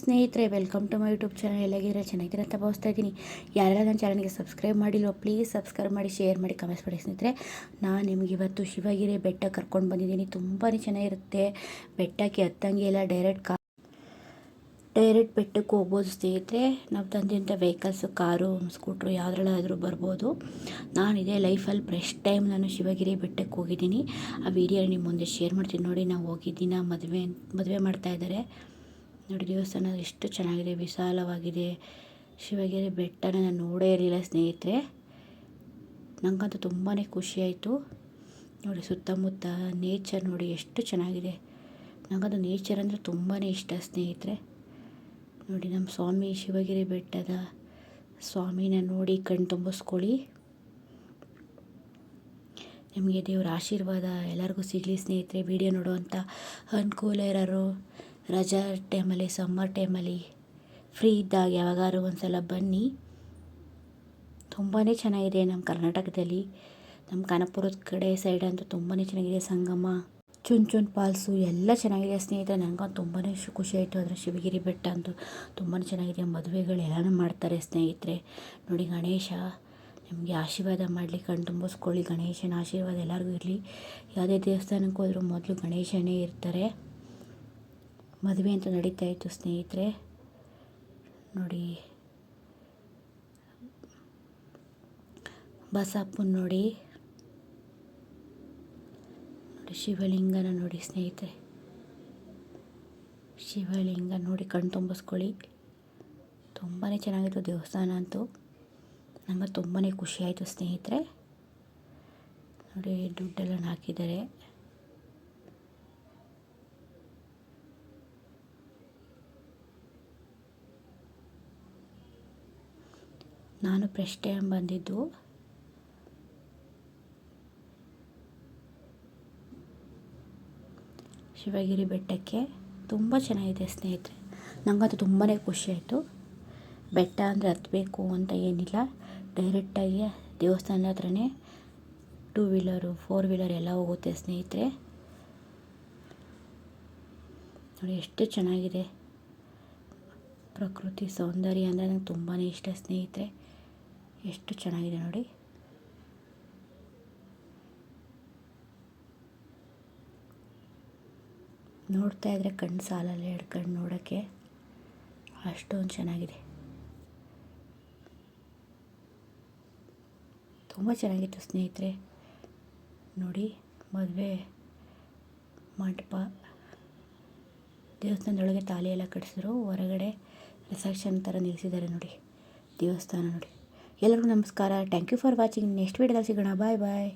ಸ್ನೇಹಿತರೆ welcome to my YouTube channel ಎಲ್ಲಾಗಿದ್ರೆ ಚೆನ್ನಾಗಿದ್ದೀರ ಅಂತ ಭಾವಿಸ್ತಾ ಇದ್ದೀನಿ. ಯಾರೆಲ್ಲ ನನ್ನ ಚಾನಲ್ಗೆ ಸಬ್ಸ್ಕ್ರೈಬ್ ಮಾಡಿಲ್ವ ಪ್ಲೀಸ್ ಸಬ್ಸ್ಕ್ರೈಬ್ ಮಾಡಿ ಶೇರ್ ಮಾಡಿ ಕಮೆಂಟ್ಸ್ ಮಾಡಿ ಸ್ನೇಹಿತರೆ. ನಾನು ನಿಮಗೆ ಇವತ್ತು ಶಿವಗಿರಿ ಬೆಟ್ಟ ಕರ್ಕೊಂಡು ಬಂದಿದ್ದೀನಿ. ತುಂಬಾ ಚೆನ್ನಾಗಿರುತ್ತೆ. ಬೆಟ್ಟಕ್ಕೆ ಹತ್ತಂಗೆ ಇಲ್ಲ ಡೈರೆಕ್ಟ್ ಕಾ ಡೈರೆಕ್ಟ್ ಬೆಟ್ಟಕ್ಕೆ ಹೋಗ್ಬೋದು ಸ್ನೇಹಿತರೆ. ನಾವು ತಂದಿದ್ದಂಥ ವೆಹಿಕಲ್ಸು ಕಾರು ಸ್ಕೂಟ್ರು ಯಾವುದ್ರಲ್ಲಾದರೂ ಬರ್ಬೋದು. ನಾನು ಇದೇ ಲೈಫಲ್ಲಿ ಫ್ರೆಶ್ ಟೈಮ್ ನಾನು ಶಿವಗಿರಿ ಬೆಟ್ಟಕ್ಕೆ ಹೋಗಿದ್ದೀನಿ. ಆ ವಿಡಿಯೋ ನಿಮ್ಮ ಮುಂದೆ ಶೇರ್ ಮಾಡ್ತೀನಿ. ನೋಡಿ, ನಾವು ಹೋಗಿದ್ದೀನಿ ಮದುವೆ ಮದುವೆ ಮಾಡ್ತಾಯಿದ್ದಾರೆ ನೋಡಿ, ದೇವಸ್ಥಾನ ಎಷ್ಟು ಚೆನ್ನಾಗಿದೆ, ವಿಶಾಲವಾಗಿದೆ. ಶಿವಗಿರಿ ಬೆಟ್ಟನ ನಾನು ನೋಡೇ ಇರಲಿಲ್ಲ ಸ್ನೇಹಿತರೆ. ನನಗಂತೂ ತುಂಬಾ ಖುಷಿಯಾಯಿತು ನೋಡಿ, ಸುತ್ತಮುತ್ತ ನೇಚರ್ ನೋಡಿ ಎಷ್ಟು ಚೆನ್ನಾಗಿದೆ. ನನಗಂತೂ ನೇಚರ್ ಅಂದರೆ ತುಂಬಾ ಇಷ್ಟ ಸ್ನೇಹಿತರೆ. ನೋಡಿ, ನಮ್ಮ ಸ್ವಾಮಿ ಶಿವಗಿರಿ ಬೆಟ್ಟದ ಸ್ವಾಮಿನ ನೋಡಿ ಕಣ್ಣು ತುಂಬಿಸ್ಕೊಳ್ಳಿ. ನಿಮಗೆ ದೇವರ ಆಶೀರ್ವಾದ ಎಲ್ಲರಿಗೂ ಸಿಗಲಿ ಸ್ನೇಹಿತರೆ. ವಿಡಿಯೋ ನೋಡುವಂಥ ಅನುಕೂಲ ಇರೋರು ರಜಾ ಟೈಮಲ್ಲಿ ಸಮ್ಮರ್ ಟೈಮಲ್ಲಿ ಫ್ರೀ ಇದ್ದಾಗ ಯಾವಾಗಾದ್ರೂ ಒಂದು ಸಲ ಬನ್ನಿ. ತುಂಬಾ ಚೆನ್ನಾಗಿದೆ ನಮ್ಮ ಕರ್ನಾಟಕದಲ್ಲಿ. ನಮ್ಮ ಖಾನಾಪುರದ ಕಡೆ ಸೈಡ್ ಅಂತೂ ತುಂಬಾ ಚೆನ್ನಾಗಿದೆ ಸಂಗಮ. ಚುನ್ ಚುನ್ ಫಾಲ್ಸು ಎಲ್ಲ ಚೆನ್ನಾಗಿದೆ ಸ್ನೇಹಿತರೆ. ನನಗಂತೂ ತುಂಬಾ ಖುಷಿ ಆಯಿತು ಅದರ ಶಿವಗಿರಿ ಬೆಟ್ಟ ಅಂತೂ ತುಂಬಾ ಚೆನ್ನಾಗಿದೆ. ಮದುವೆಗಳು ಎಲ್ಲನೂ ಮಾಡ್ತಾರೆ ಸ್ನೇಹಿತರೆ. ನೋಡಿ ಗಣೇಶ, ನಿಮಗೆ ಆಶೀರ್ವಾದ ಮಾಡಲಿ, ಕಣ್ ತುಂಬಿಸ್ಕೊಳ್ಳಿ. ಗಣೇಶನ ಆಶೀರ್ವಾದ ಎಲ್ಲರಿಗೂ ಇರಲಿ. ಯಾವುದೇ ದೇವಸ್ಥಾನಕ್ಕೆ ಹೋದರೂ ಮೊದಲು ಗಣೇಶನೇ ಇರ್ತಾರೆ. ಮದುವೆ ಅಂತ ನಡೀತಾ ಇತ್ತು ಸ್ನೇಹಿತರೆ. ನೋಡಿ, ಬಸಪ್ಪನ ನೋಡಿ. ನೋಡಿ, ಶಿವಲಿಂಗನ ನೋಡಿ ಸ್ನೇಹಿತರೆ. ಶಿವಲಿಂಗ ನೋಡಿ ಕಣ್ ತುಂಬಿಸ್ಕೊಳ್ಳಿ. ತುಂಬಾ ಚೆನ್ನಾಗಿತ್ತು ದೇವಸ್ಥಾನ ಅಂತೂ. ನಂಗೆ ತುಂಬಾ ಖುಷಿಯಾಯಿತು ಸ್ನೇಹಿತರೆ. ನೋಡಿ, ದುಡ್ಡೆಲ್ಲ ಹಾಕಿದ್ದಾರೆ. ನಾನು ಫಸ್ಟ್ ಟೈಮ್ ಬಂದಿದ್ದು. ಶಿವಗಿರಿ ಬೆಟ್ಟಕ್ಕೆ ತುಂಬ ಚೆನ್ನಾಗಿದೆ ಸ್ನೇಹಿತರೆ. ನನಗಂತೂ ತುಂಬಾ ಖುಷಿ ಆಯಿತು. ಬೆಟ್ಟ ಅಂದರೆ ಹತ್ತಬೇಕು ಅಂತ ಏನಿಲ್ಲ. ಡೈರೆಕ್ಟಾಗಿ ದೇವಸ್ಥಾನದ ಹತ್ರನೇ ಟೂ ವೀಲರು ಫೋರ್ ವೀಲರ್ ಎಲ್ಲ ಹೋಗುತ್ತೆ ಸ್ನೇಹಿತರೆ. ನೋಡಿ ಎಷ್ಟು ಚೆನ್ನಾಗಿದೆ. ಪ್ರಕೃತಿ ಸೌಂದರ್ಯ ಅಂದರೆ ನನಗೆ ತುಂಬಾ ಇಷ್ಟ ಸ್ನೇಹಿತರೆ. ಎಷ್ಟು ಚೆನ್ನಾಗಿದೆ ನೋಡಿ. ನೋಡ್ತಾ ಇದ್ದರೆ ಕಣ್ಣು ಸಾಲಲ್ಲ ಎರಡು ಕಣ್ಣು ನೋಡೋಕ್ಕೆ ಅಷ್ಟೊಂದು ಚೆನ್ನಾಗಿದೆ. ತುಂಬ ಚೆನ್ನಾಗಿತ್ತು ಸ್ನೇಹಿತರೆ. ನೋಡಿ, ಮದುವೆ ಮಂಟಪ. ದೇವಸ್ಥಾನದೊಳಗೆ ತಾಲಿ ಎಲ್ಲ ಕಟ್ಟಿಸಿದ್ರು ಹೊರಗಡೆ ರಿಸೆಪ್ಷನ್ ಥರ ನಿಲ್ಲಿಸಿದ್ದಾರೆ ನೋಡಿ. ದೇವಸ್ಥಾನ ನೋಡಿ. ಎಲ್ಲರಿಗೂ ನಮಸ್ಕಾರ. Thank you for watching next ವೀಡಿಯೋದಲ್ಲಿ ಸಿಗೋಣ. ಬಾಯ್ ಬಾಯ್